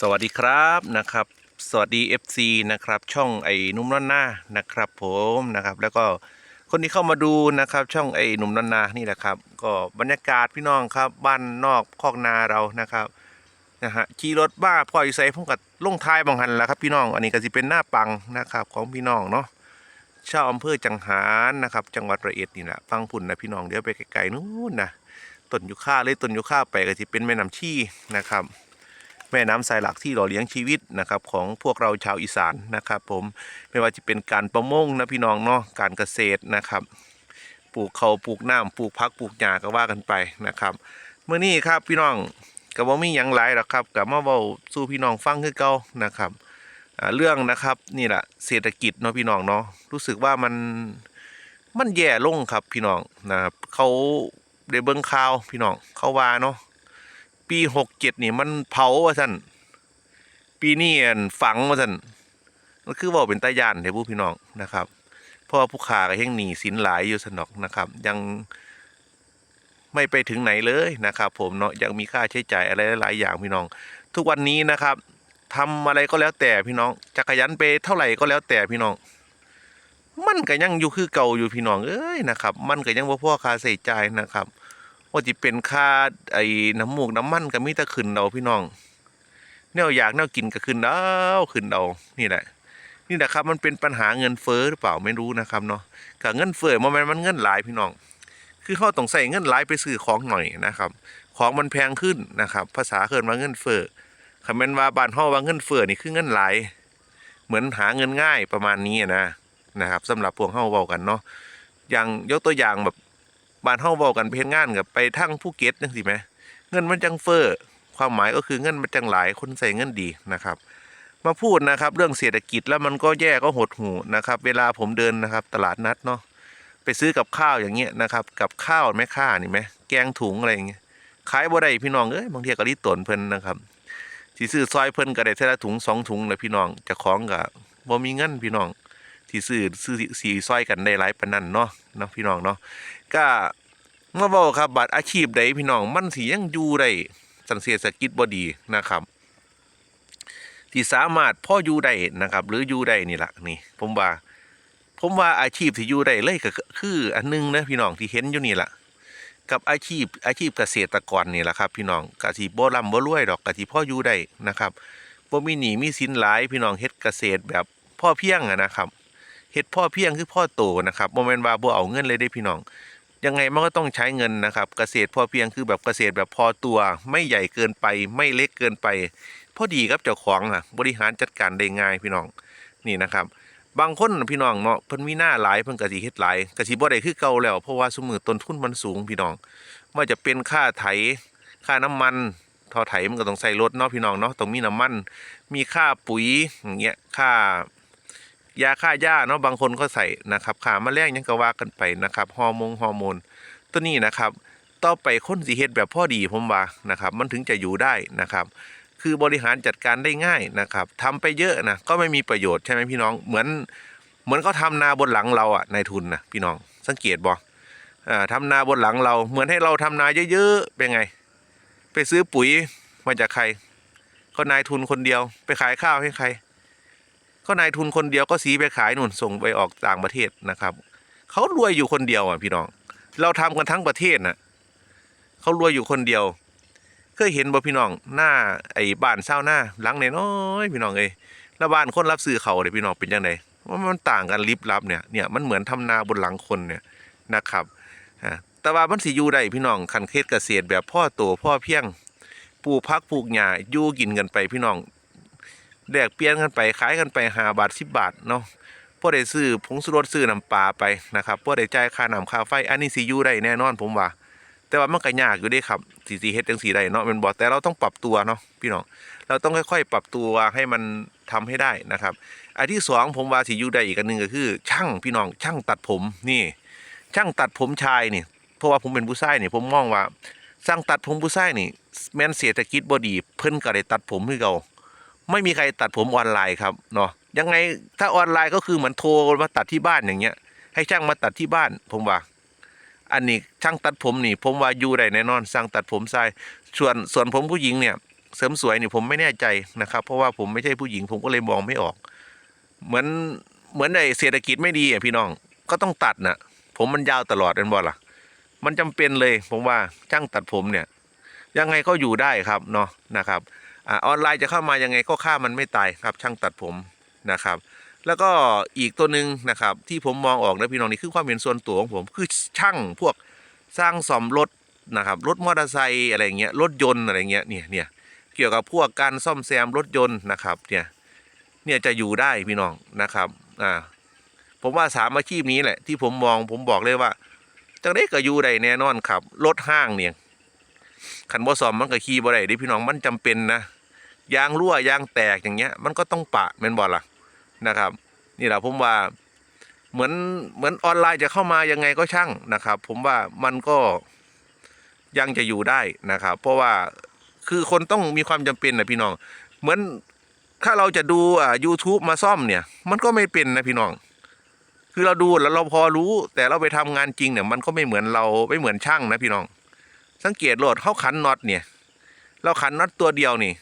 สวัสดีครับนะครับ สวัสดี FC นะครับ ช่องไอ้นุ่มนอนหน้านะครับ ผมนะครับ แล้วก็คนที่เข้ามาดูนะครับ ช่องไอ้หนุ่มนอนนานี่แหละครับ ก็บรรยากาศพี่น้องครับ บ้านนอกคอกนาเรานะครับนะฮะขี่รถบ้าพ่ออยู่ใส่พุ่งกับลงท้ายบางหันแล้วครับ พี่น้องอันนี้ก็จะเป็นหน้าปังนะครับของพี่น้องเนาะชาวอำเภอจังหารนะครับ จังหวัดระเอ็ดนี่แหละฟังพุ่นนะพี่น้องเดี๋ยวไปไกลๆนู้นนะต้นยูคาเลยต้นยูคาไปก็จะเป็นแม่น้ำชี่นะครับ แม่น้ำสายหลักที่หล่อเลี้ยงชีวิตนะครับของพวกเราชาวอีสานนะครับ ผมไม่ว่าจะเป็นการประมงนะพี่น้องเนาะการเกษตรนะครับ ปลูกเขาปลูกน้ำปลูกพักปลูกหญ้าก็ว่ากันไปนะครับเมื่อนี้ครับพี่น้องก็บ่มีหยังหลายหรอกครับกับมาเว้าสู่พี่น้องฟังคือเก่านะครับเรื่องนะครับนี่แหละเศรษฐกิจเนาะพี่น้องเนาะรู้สึกว่ามันมันแย่ลงครับพี่น้องนะครับเขาได้เบิ่งข่าวพี่น้องเขาว่าเนาะ ปีหกเจ็ดนี่มันเผาว่าท่านปีนี้อันฝังว่าท่านมันคือว่าเป็นตายานเด้ผู้พี่น้องนะครับเพราะว่าผู้ขาก็ยังหนีสินหลายอยู่สนอกนะครับ ยังไม่ไปถึงไหนเลยนะครับ ผมเนาะยังมีค่าใช้จ่ายอะไรหลายอย่างพี่น้อง ทุกวันนี้นะครับทำอะไรก็แล้วแต่พี่น้องจักรยันไปเท่าไหร่ก็แล้วแต่พี่น้อง มันก็ยังอยู่คือเก่าอยู่พี่น้องเอ้ยนะครับ มันก็ยังบ่พอคาใช้จ่ายนะครับ ว่าจะเป็นค่าไอ้น้ำมูกน้ำมันก็มีแต่ขึ้นเอาพี่น้องแนวอยากแนวกินก็ขึ้นเอาขึ้นเอานี่แหละ นี่แหละครับมันเป็นปัญหาเงินเฟ้อหรือเปล่าไม่รู้นะครับเนาะกับเงินเฟ้อมันมันมันเงินหลายพี่น้อง คือเขาต้องใส่เงินหลายไปซื้อของหน่อยนะครับ ของมันแพงขึ้นนะครับ ภาษาเคินว่าเงินเฟ้อคำเป็นว่าบ้านเฮาว่าเงินเฟ้อนี่คือเงินหลายเหมือนหาเงินง่ายประมาณนี้นะนะครับสำหรับพวกเฮาเว้ากันเนาะอย่างยกตัวอย่างแบบ บ้านเฮาเว้ากันไปเฮ็ดงานกับไปทั้งภูเก็ตจังซี่แหมเงินมันจังเฟ้อความหมายก็คือเงินมันจังหลายคนใส่เงินดีนะครับ มาพูดนะครับ เรื่องเศรษฐกิจแล้วมันก็แย่ก็หดหูนะครับ เวลาผมเดินนะครับ ตลาดนัดเนาะไปซื้อกับข้าวอย่างเงี้ยนะครับกับข้าวแม่ค้านี่ไหมแกงถุงอะไรอย่างเงี้ยขายบ่ได้พี่น้องเอ้ยบางทีก็รีตนเพิ่นนะครับสิซื้อซอยเพิ่นก็ได้เท่าละถุงสองถุงเลยพี่น้องจะของก็บ่มีเงินพี่น้อง ที่ซื้อซื้อสีซอยกันได้หลายปานนั้นเนาะนะพี่น้องเนาะก็มาบอกครับบัตรอาชีพใดพี่น้องมันสิยังอยู่ได้สังเศรษฐกิจบ่ดีนะครับที่สามารถพ่ออยู่ได้นะครับ หรืออยู่ได้นี่แหละนี่ ผมว่า ผมว่าอาชีพที่อยู่ได้เลยก็คือ อันหนึงนะพี่น้องที่เห็นอยู่นี่แหละกับอาชีพอาชีพเกษตรกรนี่แหละครับ พี่น้องกะสิบ่ร่ำบ่รวยดอกกะสิพ่ออยู่ได้นะครับบ่มีหนี้มีสินหลายพี่น้องเฮ็ดเกษตรแบบพ่อเพียงอะนะครับ เฮ็ดพ่อเพียงคือพ่อโตนะครับบ่แม่นว่าบ่เอาเงินเลยได้พี่น้อง ยังไงมันก็ต้องใช้เงินนะครับ เกษตรพ่อเพียงคือแบบเกษตรแบบพอตัว ไม่ใหญ่เกินไป ไม่เล็กเกินไป พอดีครับเจ้าของอะบริหารจัดการได้ง่ายพี่น้องนี่นะครับบางคนพี่น้องเนาะเพิ่นมีหน้าหลายเพิ่นก็สิเฮ็ดหลายก็สิบ่ได้คือเก่าแล้วเพราะว่าสมือต้นทุนมันสูงพี่น้องว่าจะเป็นค่าไถค่าน้ำมันทอไถมันก็ต้องใส่รถเนาะพี่น้องเนาะต้องมีน้ำมัน มีค่าปุ๋ยอย่างเงี้ยค่า ยาฆ่าหญ้าเนาะบางคนก็ใส่นะครับขาแมลงยังก็ว่ากันไปนะครับฮอร์โมนฮอร์โมนตัวนี้นะครับต่อไปคนสีเฮ็ดแบบพ่อดีผมว่านะครับ มันถึงจะอยู่ได้นะครับ คือบริหารจัดการได้ง่ายนะครับทำไปเยอะนะก็ไม่มีประโยชน์ใช่ไหมพี่น้องเหมือนเหมือนเขาทำนาบนหลังเราอะนายทุนนะพี่น้องสังเกตบอ่าทำนาบนหลังเรา เหมือนให้เราทำนาเยอะๆเป็นไง ไปซื้อปุ๋ยมาจากใครก็นายทุนคนเดียว ไปขายข้าวให้ใคร ก็นายทุนคนเดียวก็สีไปขายนู่นส่งไปออกต่างประเทศนะครับเขารวยอยู่คนเดียวอะพี่น้อง เราทำกันทั้งประเทศน่ะเขารวยอยู่คนเดียว เคยเห็นบ่พี่น้องหน้าไอ้บ้านเศร้าหน้าหลังน้อยพี่น้องเอ้ยแล้วบ้านคนรับซื้อเขาเด้พี่น้องเป็นยังไงว่ามันต่างกันลิบลับเนี่ยเนี่ยมันเหมือนทำนาบนหลังคนเนี่ยนะครับแต่ว่ามันสิอยู่ได้พี่น้องคันเคสเกษตรแบบพ่อโตพ่อเพียงปลูกพักปลูกหญ้าอยู่กินกันไปพี่น้อง แลกเปลี่ยนกันไปขายกันไปหาบาทสิบบาทเนาะพวกได้ซื้อผงชูรสซื้อน้ำปลาไปนะครับพวกได้จ่ายค่าน้ำค่าไฟอันนี้สิอยู่ได้แน่นอนผมว่า แต่ว่ามันก็ยากอยู่ด้ครับสีสีเฮ็ดจังสีได้เนาะแมันบอกแต่เราต้องปรับตัวเนาะพี่น้องเราต้องค่อยๆ ปรับตัวให้มันทำให้ได้นะครับอันที่สองผมว่าสิอยู่ได้อีกอันหนึ่งก็คือ ช่างพี่น้องช่างตัดผมนี่ ช่างตัดผมชายนี่เพราะว่าผมเป็นผู้ชายนี่ผมมองว่าสร้างตัดผมผู้ชายนี่ แม้นเศรษฐกิจบ่ดีเพิ่นก็ได้ตัดผมคือเก่า ไม่มีใครตัดผมออนไลน์ครับเนาะยังไงถ้าออนไลน์ก็คือเหมือนโทรมาตัดที่บ้านอย่างเงี้ย ให้ช่างมาตัดที่บ้าน ผมว่า อันนี้ช่างตัดผมนี่ ผมว่าอยู่ได้แน่นอนสร้างตัดผมทรายส่วนส่วนผมผู้หญิงเนี่ย เสริมสวยนี่ผมไม่แน่ใจนะครับ เพราะว่าผมไม่ใช่ผู้หญิงผมก็เลยมองไม่ออก เหมือนเหมือนในเศรษฐกิจไม่ดีอะพี่น้องก็ต้องตัดน่ะผมมันยาวตลอดเป็นบ่ล่ะ มันจำเป็นเลย ผมว่าช่างตัดผมเนี่ย ยังไงก็อยู่ได้ครับเนาะนะครับ ออนไลน์จะเข้ามายังไงก็ฆ่ามันไม่ตายครับช่างตัดผมนะครับ แล้วก็อีกตัวหนึ่งนะครับที่ผมมองออกนะพี่น้องนี่คือความเห็นส่วนตัวของผมคือช่างพวกสร้างซ่อมรถนะครับรถมอเตอร์ไซค์อะไรเงี้ยรถยนต์อะไรเงี้ยเนี่ยเนี่ยเกี่ยวกับพวกการซ่อมแซมรถยนต์นะครับเนี่ยเนี่ยจะอยู่ได้พี่น้องนะครับอ่าผมว่าสามอาชีพนี้แหละที่ผมมองผมบอกเลยว่าจังได้ก็อยู่ได้แน่นอนครับรถห้างเนี่ยขันบ่ซ่อมมันก็ขี่บ่ได้ดิพี่น้องมันจำเป็นนะ ยางรั่วยางแตกอย่างเงี้ย มันก็ต้องปะแม่นบ่ล่ะนะครับ นี่แหละผมว่าเหมือนเหมือนออนไลน์จะเข้ามายังไงก็ช่างนะครับ ผมว่ามันก็ยังจะอยู่ได้นะครับ เพราะว่าคือคนต้องมีความจำเป็นนะพี่น้อง เหมือนถ้าเราจะดูอ่า YouTube มาซ่อมเนี่ย มันก็ไม่เป็นนะพี่น้อง คือเราดูแล้วเราพอรู้ แต่เราไปทำงานจริงเนี่ย มันก็ไม่เหมือนเราไม่เหมือนช่างนะพี่น้อง สังเกตโหลดเข้าขันน็อตเนี่ย เราขันน็อตตัวเดียวนี่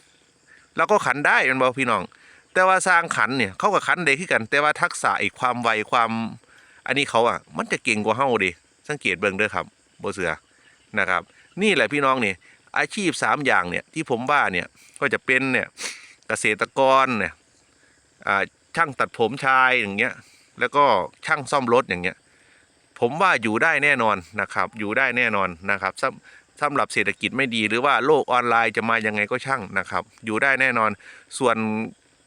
เราก็ขันได้เป็นบอกพี่น้อง แต่ว่าสร้างขันเนี่ยเขาก็ขันได้ขึ้นกัน แต่ว่าทักษะอีกความไวความ อันนี้เขาอะ มันจะเก่งกว่าเฮาดิสังเกตเบิ่งเด้อครับโบเสือนะครับ นี่แหละพี่น้องนี่อาชีพสามอย่างเนี่ยที่ผมว่าเนี่ยก็จะเป็นเนี่ยเกษตรกรเนี่ยอ่าช่างตัดผมชายอย่างเงี้ยแล้วก็ช่างซ่อมรถอย่างเงี้ยผมว่าอยู่ได้แน่นอนนะครับ อยู่ได้แน่นอนนะครับ สำหรับเศรษฐกิจไม่ดี หรือว่าโลกออนไลน์จะมายังไงก็ช่างนะครับ อยู่ได้แน่นอนส่วน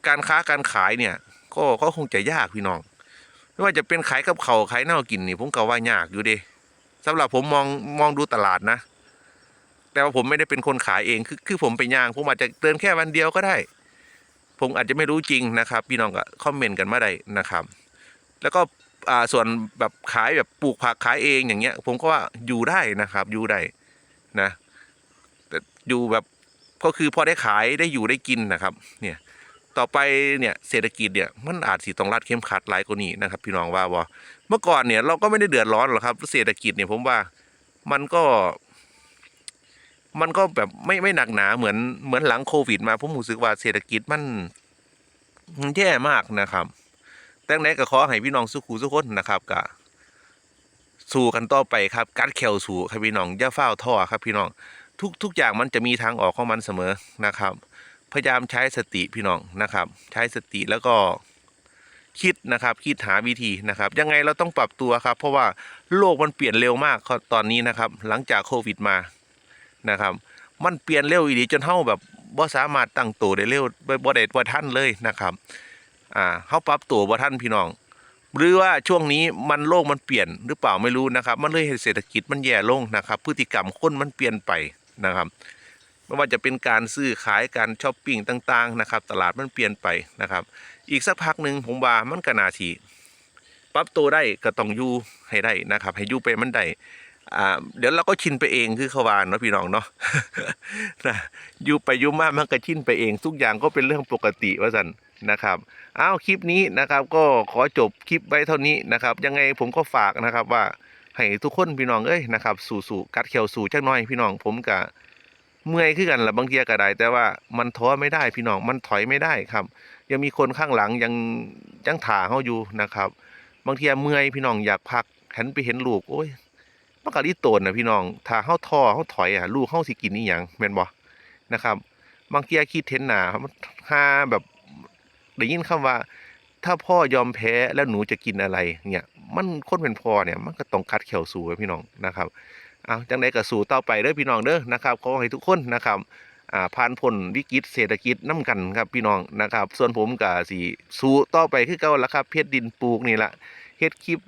การค้าการขายเนี่ยก็ก็คงจะยากพี่น้อง ไม่ว่าจะเป็นขายกับเขาขายเน่ากินนี่ผมก็ว่ายากอยู่เดีสำหรับผมมองมองดูตลาดนะ แต่ว่าผมไม่ได้เป็นคนขายเองคือคือผมไปย่างผมอาจจะเดินแค่วันเดียวก็ได้ ผมอาจจะไม่รู้จริงนะครับ พี่น้องก็คอมเมนต์กันมาได้นะครับ แล้วก็อ่าส่วนแบบขายแบบปลูกผักขายเองอย่างเงี้ย ผมก็ว่าอยู่ได้นะครับอยู่ได้ นะแต่อยู่แบบก็คือพอได้ขายได้อยู่ได้กินนะครับ เนี่ยต่อไปเนี่ยเศรษฐกิจเนี่ยมันอาจสิต้องรัดเข้มขัดหลายกว่านี้นะครับ พี่น้องว่าบ่เมื่อก่อนเนี่ยเราก็ไม่ได้เดือดร้อนหรอกครับเศรษฐกิจเนี่ยผมว่ามันก็ มันก็แบบไม่ไม่หนักหนาเหมือนเหมือนหลังโควิด มาผมรู้สึกว่าเศรษฐกิจมันมันแย่มากนะครับ แต่ไหนก็ขอให้พี่น้องสุขุสุขคนนะครับกะ สู้กันต่อไปครับกัดแขวสู่ครับพี่น้องอย่าเฝ้าท่อครับพี่น้องทุกทุกอย่างมันจะมีทางออกของมันเสมอนะครับ พยายามใช้สติพี่น้องนะครับ ใช้สติแล้วก็คิดนะครับคิดหาวิธีนะครับ ยังไงเราต้องปรับตัวครับ เพราะว่าโลกมันเปลี่ยนเร็วมากตอนนี้นะครับ หลังจากโควิดมานะครับ มันเปลี่ยนเร็วอีดีจนเท่าแบบบ่สามารถตั้งตัวได้เร็วบ่ได้บ่ทันเลยนะครับ อ่าเขาปรับตัวบ่ทันพี่น้อง หรือว่าช่วงนี้มันโลกมันเปลี่ยนหรือเปล่าไม่รู้นะครับ มันเลยให้เศรษฐกิจมันแย่ลงนะครับ พฤติกรรมคนมันเปลี่ยนไปนะครับไม่ว่าจะเป็นการซื้อขายการช้อปปิ้งต่างๆนะครับ ตลาดมันเปลี่ยนไปนะครับ อีกสักพักหนึ่งผมว่ามันก็นาทีปรับตัวได้ก็ต้องอยู่ให้ได้นะครับ ให้อยู่ไปมันได้อ่าเดี๋ยวเราก็ชินไปเองคือขวานเนาะพี่น้องเนาะนะอยู่ไปอยู่มามันก็ชินไปเอง ทุกอย่างก็เป็นเรื่องปกติว่าสัน นะครับอ้าวคลิปนี้นะครับ ก็ขอจบคลิปไว้เท่านี้นะครับ ยังไงผมก็ฝากนะครับว่าให้ทุกคนพี่น้องเอ้ยนะครับสู่ๆกัดเขียวสู่จักน่อยพี่น้องผมกะเมื่อยขึ้นกันละบางทีก็ได้ แต่ว่ามันท้อไม่ได้พี่น้องมันถอยไม่ได้ครับ ยังมีคนข้างหลังยังยังถ่าเขาอยู่นะครับ บางทีเมื่อยพี่น้องอยากพักหันไปเห็นลูกโอ้ยมันก็รีโตนนะพี่น้องถ้าเขาท้อเขาถอยอะลูกเขาสิกินนี่อยังแม่นบ่นะครับบางทีคิดเห็นหนามันห้าแบบ ได้ยินคำว่า ถ้าพ่อยอมแพ้แล้วหนูจะกินอะไรเนี่ยมันคนเป็นพ่อเนี่ยมันก็ต้องคัดเขียวสู้ไว้พี่น้องนะครับเอาจังไดก็สู่ต่อไปเด้อพี่น้องเด้อนะครับขอให้ทุกคนนะครับอ่าผ่านพ้นวิกฤตเศรษฐกิจน้กันครับพี่น้องนะครับ ส่วนผมก็สิสู่ต่อไปคือเก่าละครับเพชรดินปลูกนี่ละเฮ็ดคลิป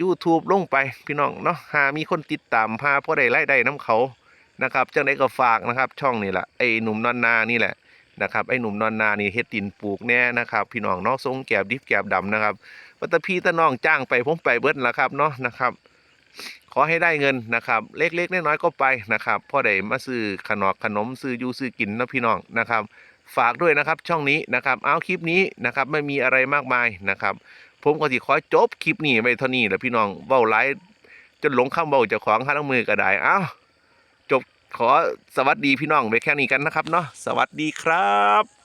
YouTube ลงไปพี่น้องเนาะหามีคนติดตามพาพ่อได้รายได้น้ำเขานะครับจังไดก็ฝากนะครับ ช่องนี่แหละไอ้หนุ่มนอนนานี่แหละ นะครับไอ้หนุ่มนอนนานี่เฮ็ดดินปลูกแน่นะครับพี่น้องนาะทรงแกบดิบแกบดำนะครับวัตพี่ตะน้องจ้างไปผมไปเบิดละครับเนาะนะครับ ขอให้ได้เงินนะครับ เล็กๆน้อยๆก็ไปนะครับพ่อได้มาซื้อขนมขนมซื้อยูซื้อกินนะพี่น้องนะครับ ฝากด้วยนะครับช่องนี้นะครับ เอาคลิปนี้นะครับไม่มีอะไรมากมายนะครับ ผมก็สิขอจบคลิปนี้ไปเท่านี้แหละพี่น้องเว้าไลฟ์จนหลงคำเว้าเจ้าของข้างมือก็ไดเอ้า ขอสวัสดีพี่น้องไปแค่นี้กันนะครับเนาะสวัสดีครับ